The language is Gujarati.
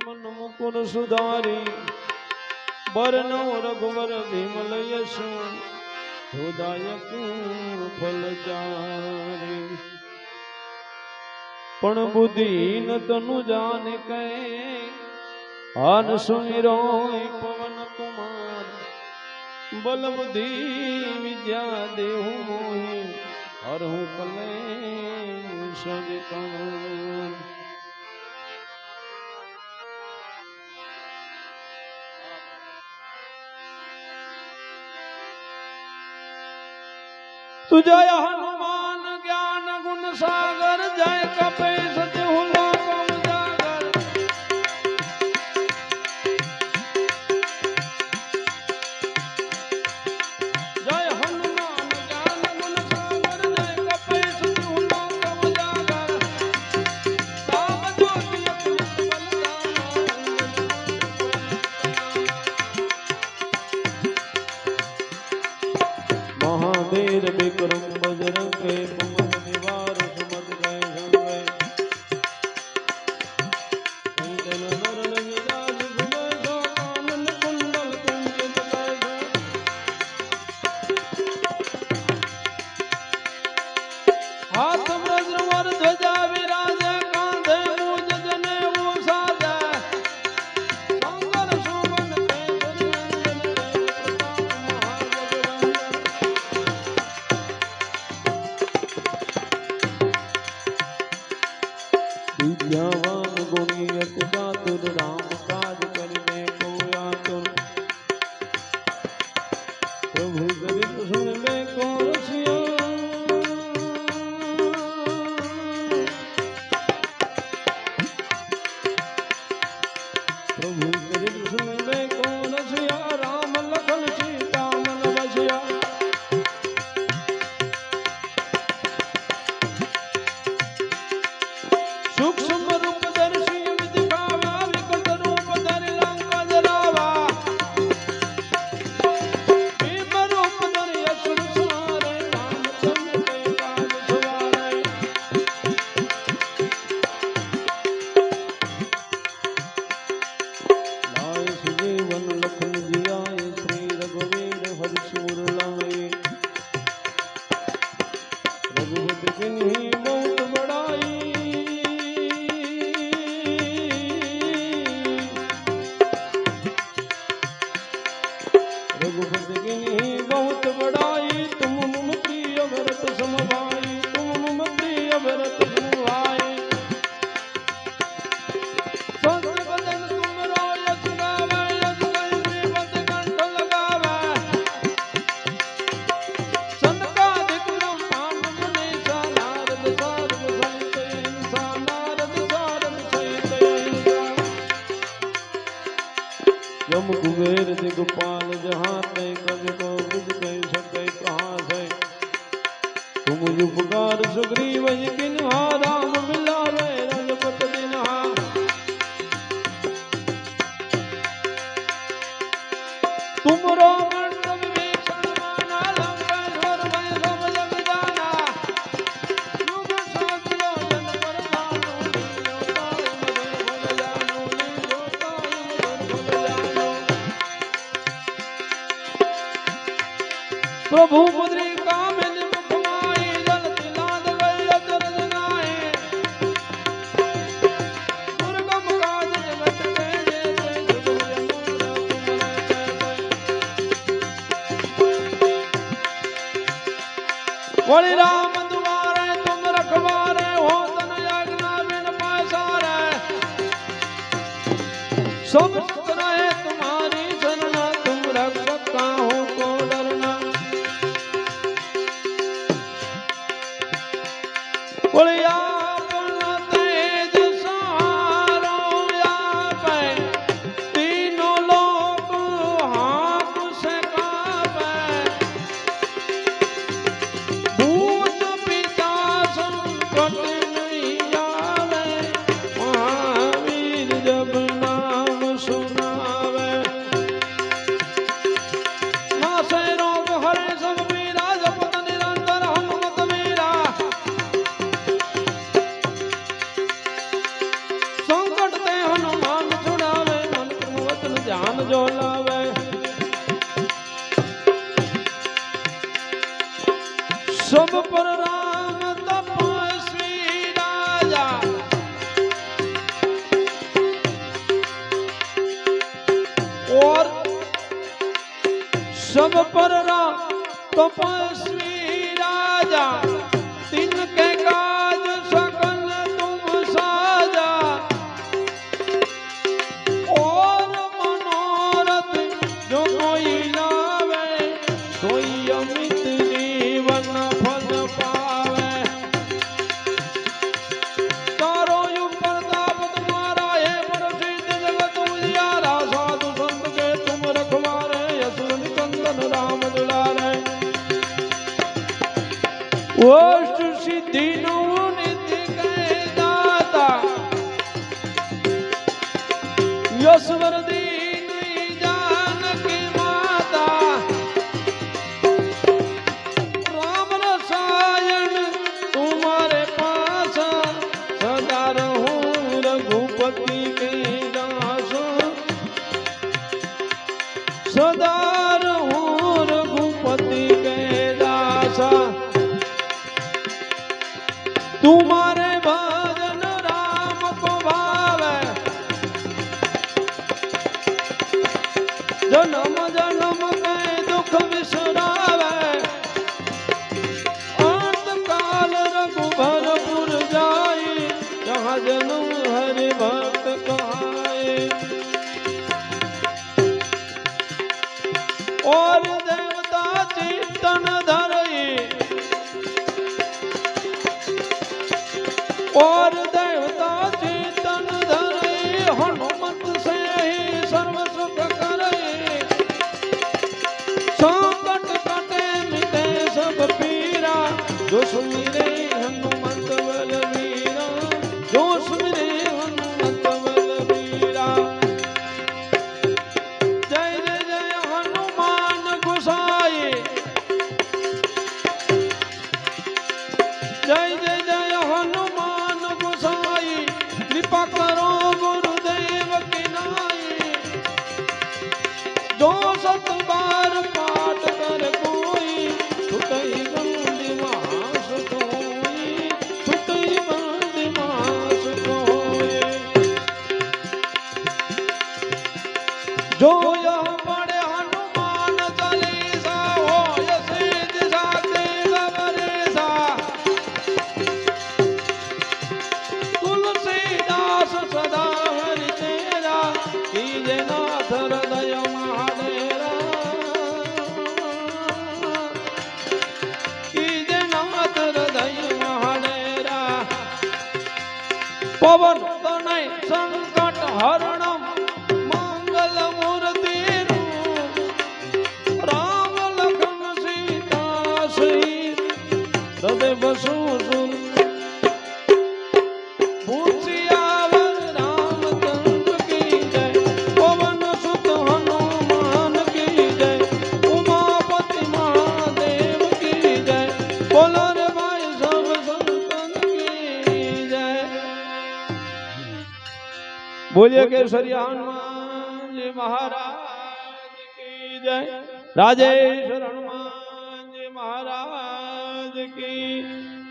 મન મુકુન સુધારી. બરનો રઘુવર ભીમ લયશુ હૃદય કુર ફલ જારી પણ બુદ્ધિન તનુ જાન કહે હન સુમિરો પવન કુમાર. બલ બુદ્ધિ વિદ્યા દેહુ મોહી, હર હું કલે સજકાર तुझय हनुमान ज्ञान गुण सा જ્ઞાવાન ગુણી અતિ ચાતુર રામ કાજ કરીને કોયા તુર પ્રભુ ગરીબ સુન મે કો રસિયા પ્રભુ નિજ કહી શકે કહા સહી તુમ ઉપકાર સુગ્રીવ કિન્હારા son ઝોલાવે સબ પર રામ તપસ્વી રાજા. ઓર સબ પર રામ તપસ્વી રાજા. ઓષ્ટ સિદ્ધિનું નિધિ દાતા યશ તુમારે ભજન રામ કો ભાવે જન્મ જન્મ મે દુખ વિસરાવે. અંત કાલ રઘુભરપુર જાય જહાં જન્મ दो सत बार પવન. તનય સંકટ હરણમ મંગલ મૂર્તિ રામ લખન સીતા સહિત. હૃદય વસુ બોલીએ કેસરી હનુમાનજી મહારાજ કી જય. રાજેશ્વર